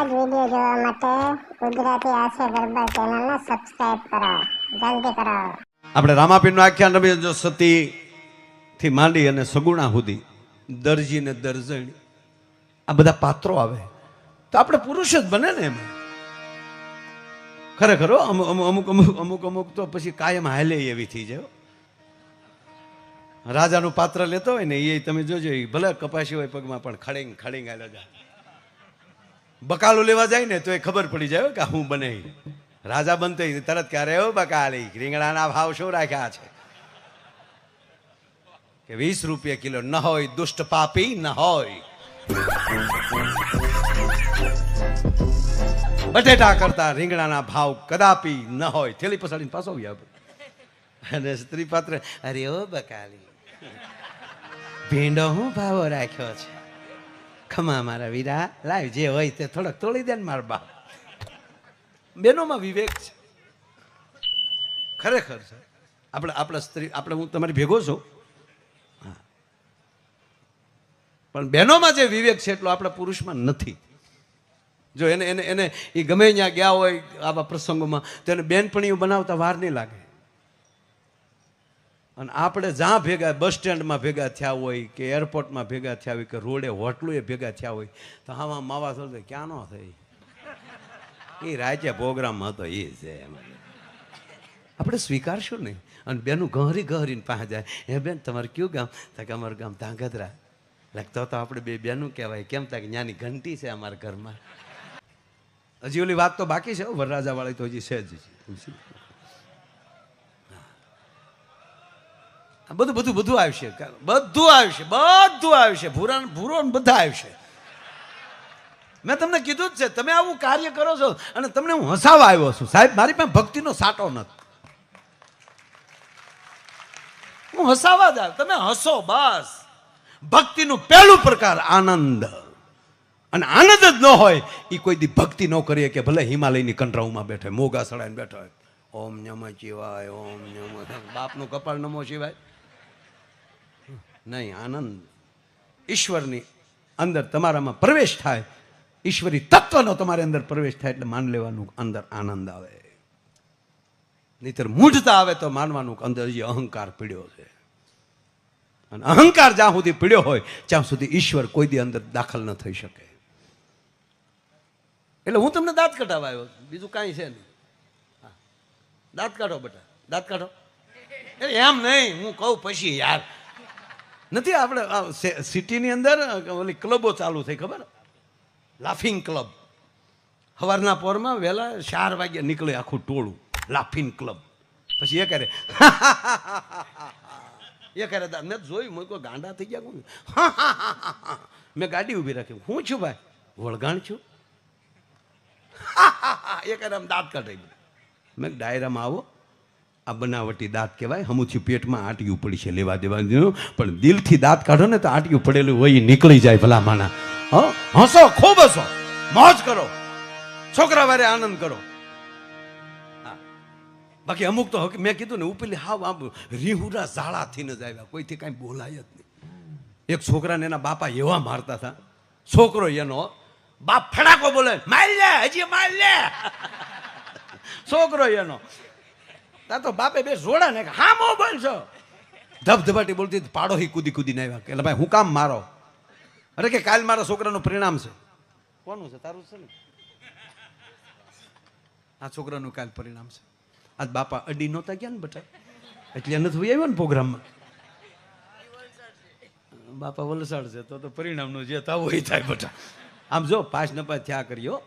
આવા જ જોવા માટે ગુજરાતી આશે ગરબા ચેનલને સબસ્ક્રાઇબ કરો. જલ્દી કરો. આપણે રામાપીરનું આખ્યાન રમીએ જો સતી થી માંડી અને સગુણા સુધી દરજી ને દરજણી. આ બધા પાત્રો આવે. તો આપણે પુરુષ જ બને ને એમાં. ખરેખર અમુક અમુક અમુક અમુક તો પછી કાયમ હાલે એવી થઈ જાય. રાજાનું પાત્ર લેતો હોય ને એ તમે જોજો, એ ભલે કપાસી હોય પગમાં પણ ખડેંગ ખડેંગ હાલે જાય બકાલું લેવા જાય ને તો એ ખબર પડી જાય કે હું બને. રાજા બનતો તરત ક્યારે હો બકાલી? રીંગણાના ભાવ શું રાખ્યા છે? કે વીસ રૂપિયા કિલો ન હોય, દુષ્ટ પાપી ન હોય. બટેટા કરતા રીંગણાના ભાવ કદાપી ન હોય. થેલી પસાડીને પાછો આવ્યા અને સ્ત્રી પાત્ર, અરે ઓ બકાલી, ભીંડો હું ભાવો રાખ્યો છે? ખમા મારા વીરા, લાવ જે હોય તે થોડોક તોડી દે ને મારા બાપ. બેનોમાં વિવેક છે. ખરેખર છે. આપણે, આપણા સ્ત્રી, આપણે હું તમારી ભેગો છું. હા. પણ બહેનોમાં જે વિવેક છે એટલો આપણા પુરુષમાં નથી. જો એને એને એને એ ગમે ત્યાં ગયા હોય આવા પ્રસંગોમાં, તો એને બેનપણીઓ બનાવતા વાર નહીં લાગે. અને આપણે જ્યાં ભેગા, બસ સ્ટેન્ડમાં ભેગા થયા હોય કે એરપોર્ટમાં ભેગા થયા હોય કે રોડે હોટલોએ ભેગા થયા હોય, તો આમાં માવા થોડું ક્યાં નો થઈ? એ રાજ્ય પ્રોગ્રામ હતો, એ છે આપણે સ્વીકારશું નહીં. અને બેનું ગહરી ગહરીને પાસે જાય. હે બેન, તમારે કયું ગામ? તો કે અમારું ગામ ધાંગધ્રા. લખતો તો આપણે બે બેનું કહેવાય. કેમ થાય કે ત્યાંની ઘંટી છે અમારા ઘરમાં. હજી ઓલી વાત તો બાકી છે વરરાજાવાળી તો હજી છે જ હજી. આ બધું બધું બધું આવશે. બધું આવશે બધું આવશે. ભૂરા, ભૂરો બધા આવશે. મેં તમને કીધું જ છે, તમે આવું કાર્ય કરો છો અને તમને હું હસાવા આવ્યો છું. સાહેબ, મારી પાસે ભક્તિનો સાટો નથી. હું હસાવા જ તમે હસો બસ. ભક્તિનું પહેલું પ્રકાર આનંદ. અને આનંદ જ ન હોય એ કોઈ દી ભક્તિ ન કરીએ કે ભલે હિમાલયની કંટ્રાઉમાં બેઠો મોગા સડાઈને બેઠો હોય. ઓમ નમ શિવાય, ઓમ નમ બાપનું કપાળ નમો શિવાય. નહીં, આનંદ. ઈશ્વરની અંદર તમારામાં પ્રવેશ થાય. ઈશ્વરી તત્વનો તમારી અંદર પ્રવેશ થાય એટલે માન લેવાનું અંદર આનંદ આવે. નહીતર મૂઢતા આવે તો માનવાનું અંદર જે અહંકાર પીડ્યો છે. અને અહંકાર જ્યાં સુધી પીડ્યો હોય, ત્યાં સુધી ઈશ્વર કોઈ દી અંદર દાખલ ન થઈ શકે. એટલે હું તમને દાંત કઢાવવા આવ્યો. બીજું કાંઈ છે નહીં. દાંત કાઢો બેટા. દાંત કાઢો. એમ નહીં, હું કહું પછી યાર નથી, આપણે સિટીની અંદર ઓલી ક્લબો ચાલુ થઈ, ખબર? Laughing club. સવારના પોરમાં વહેલા ચાર વાગ્યા નીકળે આખું ટોળું, લાફિંગ ક્લબ. પછી એ કરે એ કરે મેં જોયું, મેં કોઈ ગાંડા થઈ ગયા કોણ? મેં ગાડી ઊભી રાખી. હું છું ભાઈ? વળગાણ છું. એ કરે, આમ દાંત કાઢી. મેં ડાયરામાં આવો. આ બનાવટી દાંત કહેવાય. હમુથી પેટમાં આંટિયું પડી છે, લેવા દેવા દેવાનું પણ દિલથી દાંત કાઢો ને તો આંટિયું પડેલું હોય એ નીકળી જાય ભલા માના હ? હસો, ખૂબ હસો. મોજ કરો. છોકરા વારે આનંદ કરો. બાકી અમુક તો મેં કીધું ને, ઉપેલી હાવ આમ રીહુરા ઝાડાથી ન જ આવ્યા. કોઈથી કાંઈ બોલાય જ નહીં. એક છોકરાને એના બાપા એવા મારતા હતા. છોકરો એનો, બાપ ફડાકો બોલે. માર લે, હજી માર લે. છોકરો એનો તા તો બાપે બે જોડા ને હા મો બોલ છો. ધબધબાટી બોલતી પાડો હી કૂદી કૂદીને આવ્યા એટલે ભાઈ હું કામ મારો? અરે કે કાલ મારા છોકરાનું પરિણામ છે. કોનું છે? તારું છે ને? આ છોકરાનું કાલ પરિણામ છે. આજ બાપા અડી નહોતા ગયા ને બટા. એટલે નથી આવ્યો ને પ્રોગ્રામમાં. બાપા વલસાડ છે તો તો પરિણામનું જે થવું એ થાય બટા. આમ જો પાસ નપાસ થયા કર્યો.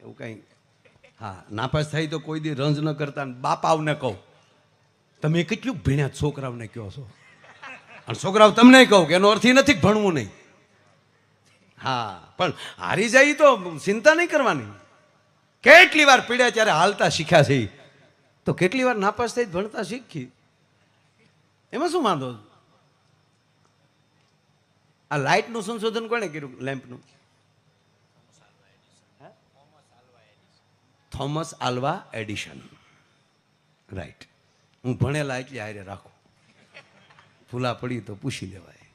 એવું કંઈ હા, નાપાસ થાય તો કોઈ દી રંજ ન કરતા ને બાપાઓને કહું. તમે કેટલું ભીણ્યા છોકરાઓને કહો છો? અને છોકરાઓ તમને કહું કે એનો અર્થ એ નથી ભણવું નહીં. હા, પણ હારી જાય તો ચિંતા નહીં કરવાની. કેટલી વાર પીડ્યા ત્યારે હાલતા શીખ્યા છે તો કેટલી વાર નાપાસ થઈ ભણતા શીખી? એમાં શું વાંધો? આ લાઇટનું સંશોધન કોણે કર્યું, લેમ્પનું? Thomas Alva Edison. રાઈટ હું ભણેલા એટલે આરે રાખું. ભૂલા પડી તો પૂછી લેવાય.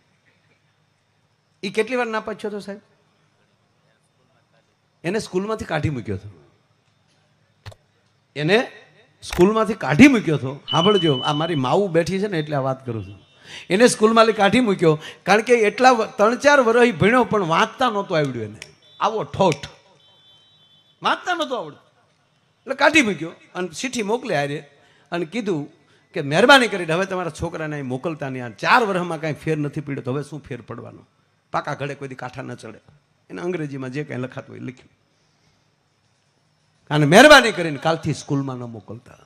એ કેટલી વાર ના પાછો તો સાહેબ? એને સ્કૂલમાંથી કાઢી મૂક્યો હતો. એને સ્કૂલમાંથી કાઢી મૂક્યો હતો. સાંભળજો, આ મારી માવું બેઠી છે ને એટલે આ વાત કરું છું. એને સ્કૂલમાંથી કાઢી મૂક્યો, કારણ કે એટલા ત્રણ ચાર વર્ષ ભણ્યો પણ વાંચતા નહોતું આવડ્યું એને. આવો ઠોઠ. વાંચતા નહોતું આવડતું. એટલે કાઢી મૂક્યો અને ચિઠ્ઠી મોકલી આરે અને કીધું કે મહેરબાની કરીને હવે તમારા છોકરાને અહીં મોકલતા નહીં. આ ચાર વર્ષમાં કાંઈ ફેર નથી પીડ્યો તો હવે શું ફેર પડવાનો? પાકા ઘડે કોઈ દી કાંઠા ન ચડે. એને અંગ્રેજીમાં જે કાંઈ લખાતું હોય લખ્યું. અને મહેરબાની કરીને કાલથી સ્કૂલમાં ન મોકલતા.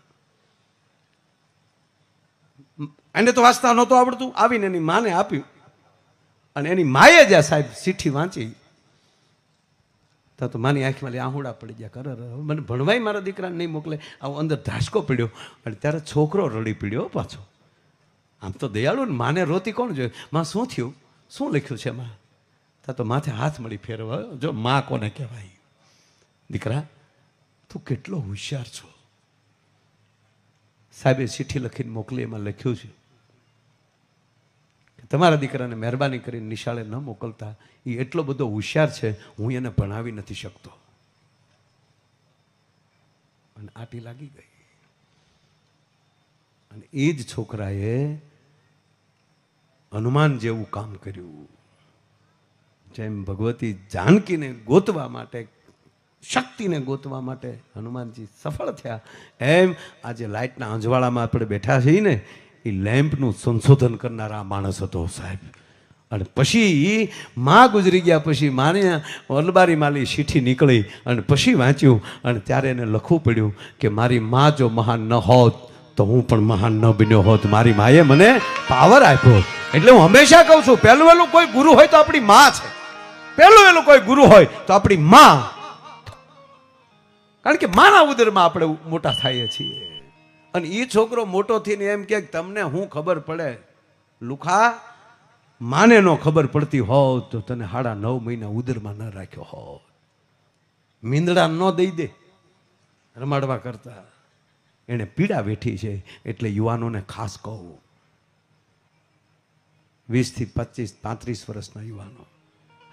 એને તો વાંચતા નહોતું આવડતું. આવીને એની માને આપ્યું. અને એની માએ જ્યાં સાહેબ ચિઠ્ઠી વાંચી. તો માની આંખમાં આહુડા પડી ગયા. કર મને ભણવાય મારા દીકરાને નહીં મોકલે. આવો અંદર ધાસકો પડ્યો. અને ત્યારે છોકરો રડી પડ્યો પાછો. આમ તો દયાળુ ને માને રોતી કોણ જોયું? માં શું થયું? શું લખ્યું છે માં તા તો માથે હાથ મળી ફેરવા. જો માં કોને કહેવાય? દીકરા, તું કેટલો હોશિયાર છો. સાહેબે ચિઠ્ઠી લખીને મોકલી, એમાં લખ્યું છે. તમારા દીકરાને મહેરબાની કરીને નિશાળે ન મોકલતા. એ એટલો બધો હોશિયાર છે, હું એને ભણાવી નથી શકતો. અને આટી લાગી ગઈ. અને એ જ છોકરાએ હનુમાન જેવું કામ કર્યું. જેમ ભગવતી જાનકીને ગોતવા માટે, શક્તિને ગોતવા માટે હનુમાનજી સફળ થયા. એમ આજે લાઇટના અંજવાળામાં આપણે બેઠા છીએ ને એ લેમ્પનું સંશોધન કરનારા માણસ હતો સાહેબ. અને પછી માં ગુજરી ગયા, પછી માને અલબારી માલી ચીઠી નીકળી અને પછી વાંચ્યું અને ત્યારે એને લખવું પડ્યું કે મારી માં જો મહાન ન હોત તો હું પણ મહાન ન બન્યો હોત. મારી માએ મને પાવર આપ્યો એટલે હું હંમેશા કહું છું, પહેલું વહેલું કોઈ ગુરુ હોય તો આપણી માં છે. પહેલું વહેલું કોઈ ગુરુ હોય તો આપણી માં. કારણ કે માના ઉદરમાં આપણે મોટા થઈએ છીએ. અને એ છોકરો મોટો થઈને એમ કે તમને હું ખબર પડે? લુખા, માને નો ખબર પડતી હોત તો તને હાડા નવ મહિના ઉદરમાં ન રાખ્યો હોત. મીંદડા ન દઈ દે. રમાડવા કરતા. એણે પીડા વેઠી છે એટલે યુવાનોને ખાસ કહું. વીસથી પચીસ, પાંત્રીસ વર્ષના યુવાનો.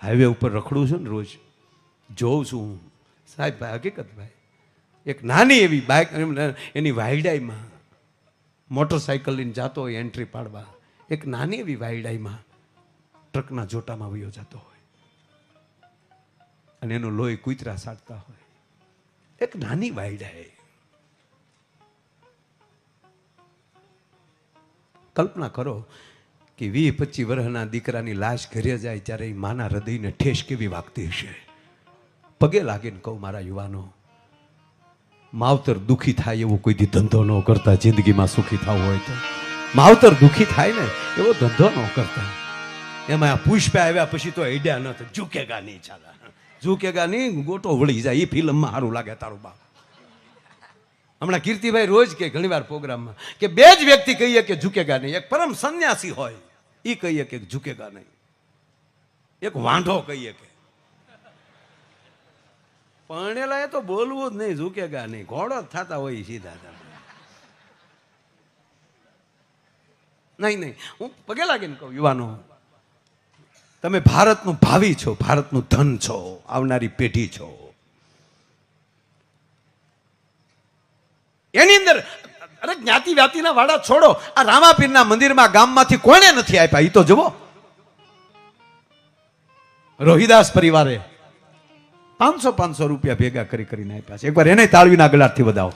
હાઈવે ઉપર રખડું છું ને રોજ. જોઉં છું હું. સાહેબ, ભાઈ, હકીકત, ભાઈ. એક નાની એવી બાઇક એની વાયડાઈમાં મોટરસાઇકલ લઈને જતો હોય એન્ટ્રી પાડવા. એક નાની એવી વાયડાઈમાં ટ્રકના જોટામાં વયો જતો હોય. અને એનો લોહી કૂતરા સાટતા હોય. એક નાની વાયડાએ કલ્પના કરો કે વીસ પચીસ વર્ષના દીકરાની લાશ ઘરે જાય ત્યારે એ માના હૃદયને ઠેસ કેવી વાગતી હશે? પગે લાગીને કહું, મારા યુવાનો માવતર દુઃખી થાય એવો કોઈ ધંધો ન કરતા, જિંદગીમાં સુખી થવું હોય તો. માવતર દુઃખી થાય ને એવો ધંધો ન કરતા. એમાં આ આવ્યા પછી તો આઈડિયા ન થાય ઝૂકેગા નહીં ચાલા. ઝૂકેગા નહીં, ગોટો વળી જાય. એ ફિલ્મમાં સારું લાગે તારું બાપ. હમણાં કીર્તિભાઈ રોજ કે ઘણીવાર પ્રોગ્રામમાં કે બે જ વ્યક્તિ કહીએ કે ઝૂકેગા નહીં. એક પરમ સંન્યાસી હોય એ કહીએ કે ઝૂકેગા નહીં. એક વાંઢો કહીએ કે પરણેલા એ તો બોલવું જ નહીં ઝૂકે ગા નહીં. ઘોડો જ થતા હોય સીધા નહીં નહીં. હું પગે લાગીને કહું, યુવાનો. તમે ભારતનું ભાવિ છો, ભારતનું ધન છો, આવનારી પેઢી છો. એની અંદર, અરે જ્ઞાતિ વ્યાતિના વાડા છોડો. આ રામાપીરના મંદિરમાં ગામમાંથી કોણે નથી આપ્યા? એ તો જુઓ. રોહિદાસ પરિવારે પાંચસો પાંચસો રૂપિયા ભેગા કરી કરીને આપ્યા છે. એકવાર એને તાળવીના ગળાથી વધાવો.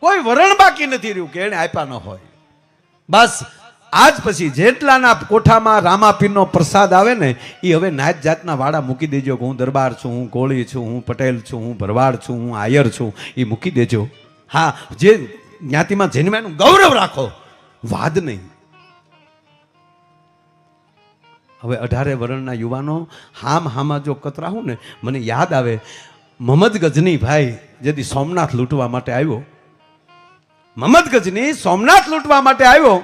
કોઈ વરણ બાકી નથી રહ્યું કે એને આપ્યા ન હોય. બસ, આજ પછી જેટલાના કોઠામાં રામાપીરનો પ્રસાદ આવે ને એ હવે નાત જાતના વાડા મૂકી દેજો કે હું દરબાર છું, હું કોળી છું, હું પટેલ છું, હું ભરવાડ છું, હું આયર છું એ મૂકી દેજો. હા, જે જ્ઞાતિમાં જન્મ્યાનું ગૌરવ રાખો. વાદ નહીં. હવે અઢારે વર્ણના યુવાનો હામ હામાં જો કતરાવું ને, મને યાદ આવે મહમ્મદ ગજની ભાઈ જેથી સોમનાથ લૂંટવા માટે આવ્યો મહમ્મદ ગજની સોમનાથ લૂંટવા માટે આવ્યો,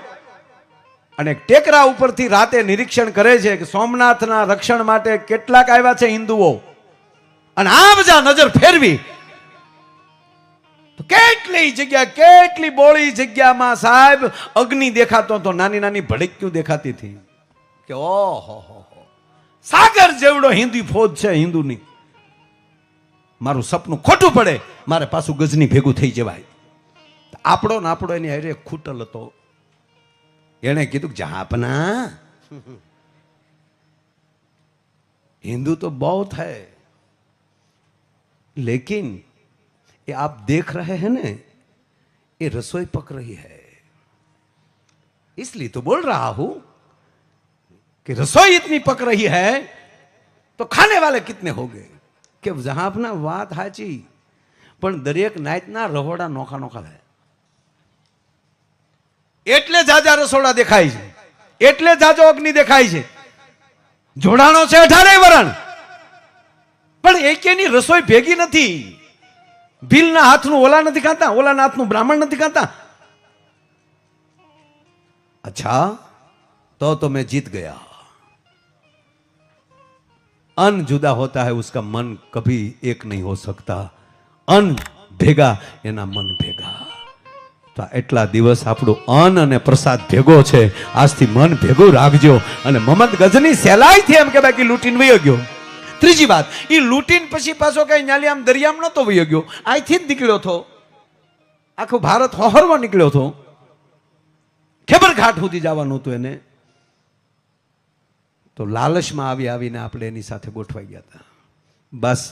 અને ટેકરા ઉપરથી રાતે નિરીક્ષણ કરે છે કે સોમનાથના રક્ષણ માટે કેટલાક આવ્યા છે હિન્દુઓ. અને આ બધા નજર ફેરવી. કેટલી જગ્યા, કેટલી બોળી જગ્યામાં સાહેબ અગ્નિ દેખાતો તો નાની નાની ભડક્યું દેખાતી હતી. કે ઓહો હો હો સાગર જેવડો હિન્દી ફોજ છે હિન્દુની મારું સપનું ખોટું પડે મારે પાછું ગજની ભેગું થઈ જવાય આપણો ને આપણો એની હારે ખૂટલ હતો એણે કીધું કે જહાપના हिंदू तो बहुत है लेकिन ये आप देख रहे हैं ना ये रसोई पक रही है इसलिए तो बोल रहा हूं कि रसोई इतनी पक रही है तो खाने वाले कितने होंगे કે જહાં આપના વાત સાચી પણ દરેક નાયતના રહોડા નોખા નોખા થાય એટલે જાજા રસોડા દેખાય છે એટલે જાજો અગ્નિ દેખાય છે જોડાણો છે અઢારે વરણ પણ એકેની રસોઈ ભેગી નથી ભીલના હાથનું ઓલા નથી ખાતા ઓલાના હાથનું બ્રાહ્મણ નથી ખાતા અચ્છા तो तो मैं जीत गया अन जुदा होता है उसका मन कभी एक नहीं हो सकता અન ભેગા એના મન ભેગા તો એટલા દિવસ આપણું અન્ન અને પ્રસાદ ભેગો છે આજથી મન ભેગું રાખજો અને મમદ ગજની સહેલાઈથી એમ કે બાકી લૂંટીને વયો ગયો ત્રીજી વાત એ લૂંટીને પછી પાછો કઈ ન્યાલી આમ દરિયામાં નતો વયો ગયો અહીંથી જ નીકળ્યો હતો આખું ભારત હોહરવા નીકળ્યો હતો ખેબર ઘાટ સુધી જવાનું હતું એને તો લાલચમાં આવી આવીને આપણે એની સાથે ગોઠવાઈ ગયા હતા. બસ,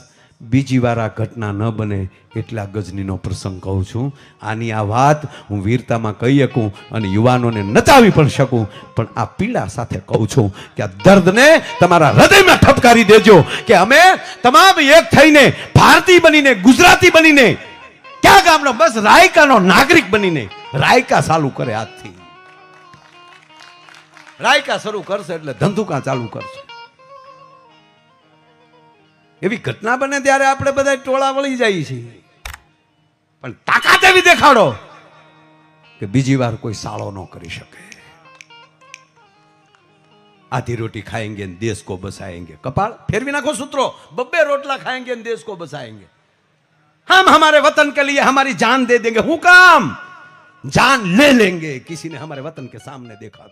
બીજી વાર આ ઘટના ન બને એટલા ગજનીનો પ્રસંગ કહું છું. આની આ વાત હું વીરતામાં કહી શકું અને યુવાનોને નચાવી પણ શકું, પણ આ પીડા સાથે કહું છું કે આ દર્દને તમારા હૃદયમાં ઠપકારી દેજો કે અમે તમામ એક થઈને ભારતીય બનીને, ગુજરાતી બનીને, ક્યાં ગામનો, બસ રાયકાનો નાગરિક બનીને રાયકા ચાલુ કરે આજથી. રાયકા શરૂ કરશે એટલે ધંધુકા ચાલુ કરશે. એવી ઘટના બને ત્યારે આપણે બધા ટોળા વળી જઈએ છીએ પણ તાકાત એવી દેખાડો કે બીજી વાર કોઈ સાળો ન કરી શકે. આધી રોટી ખાએંગે દેશ કો બસાએંગે કપાળ ફેરવી નાખો સૂત્રો. બબ્બે રોટલા ખાएंगे દેશ કો બસાએંગે हम हमारे वतन के लिए हमारी जान दे देंगे हुकाम जान ले लेंगे किसी ने हमारे वतन के सामने देखा